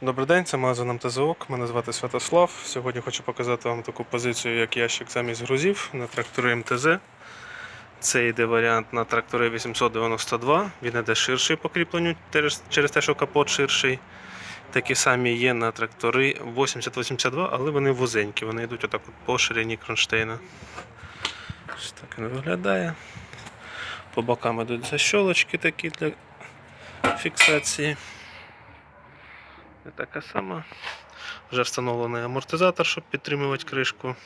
Добрий день, це магазин МТЗОК. Мене звати Святослав. Сьогодні хочу показати вам таку позицію, як ящик замість грузів на трактори МТЗ. Це йде варіант на трактори 892. Він йде ширший по кріпленню через- те, що капот ширший. Такі самі є на трактори 8082, але вони вузенькі. Вони йдуть отак от по ширині кронштейна. Ось так він виглядає. По бокам йдуть защолочки такі для фіксації. Така сама. Вже встановлений амортизатор, щоб підтримувати кришку.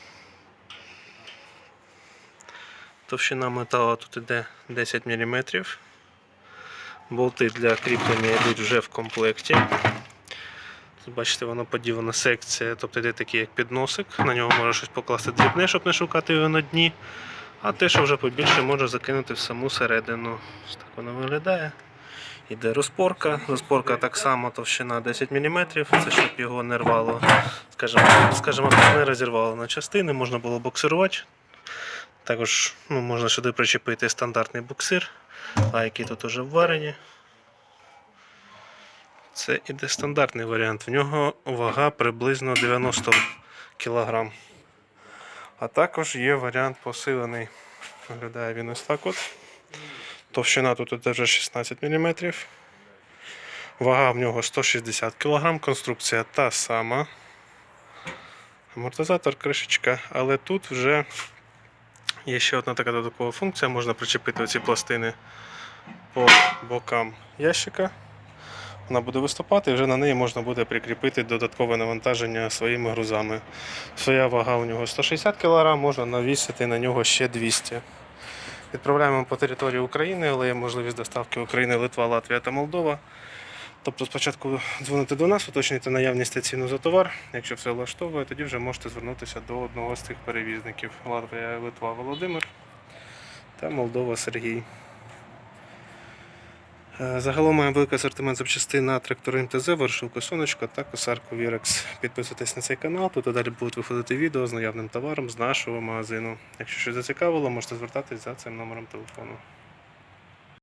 Товщина металу тут іде 10 мм. Болти для кріплення йдуть вже в комплекті. Бачите, воно поділена секція, тобто йде такий як підносик. На нього можна щось покласти дрібне, щоб не шукати його на дні. А те, що вже побільше, можна закинути в саму середину. Ось так воно виглядає. Іде розпорка. Розпорка так само товщина 10 мм, це щоб його не рвало, скажімо, скажімо не розірвало на частини, можна було буксирувати. Також ну, можна сюди причепити стандартний буксир, а які тут уже вварені. Це іде стандартний варіант. В нього вага приблизно 90 кг. А також є варіант посилений. Виглядає він ось так от. Товщина тут іде вже 16 мм. Вага в нього 160 кг, конструкція та сама. Амортизатор, кришечка, але тут вже є ще одна така додаткова функція. Можна причепити оці пластини по бокам ящика. Вона буде виступати, і вже на неї можна буде прикріпити додаткове навантаження своїми грузами. Своя вага у нього 160 кг, можна навісити на нього ще 200 Відправляємо по території України, але є можливість доставки України, Литва, Латвія та Молдова. Тобто спочатку дзвоните до нас, уточнюйте наявність та ціну за товар. Якщо все влаштовує, тоді вже можете звернутися до одного з цих перевізників. Латвія, Литва, Володимир та Молдова Сергій. Е, Загалом маємо великий асортимент запчастин на трактори МТЗ, вершилку сонечко та косарку Вірекс. Підписуйтесь на цей канал, тут далі будуть виходити відео з наявним товаром з нашого магазину. Якщо щось зацікавило, можете звертатись за цим номером телефону.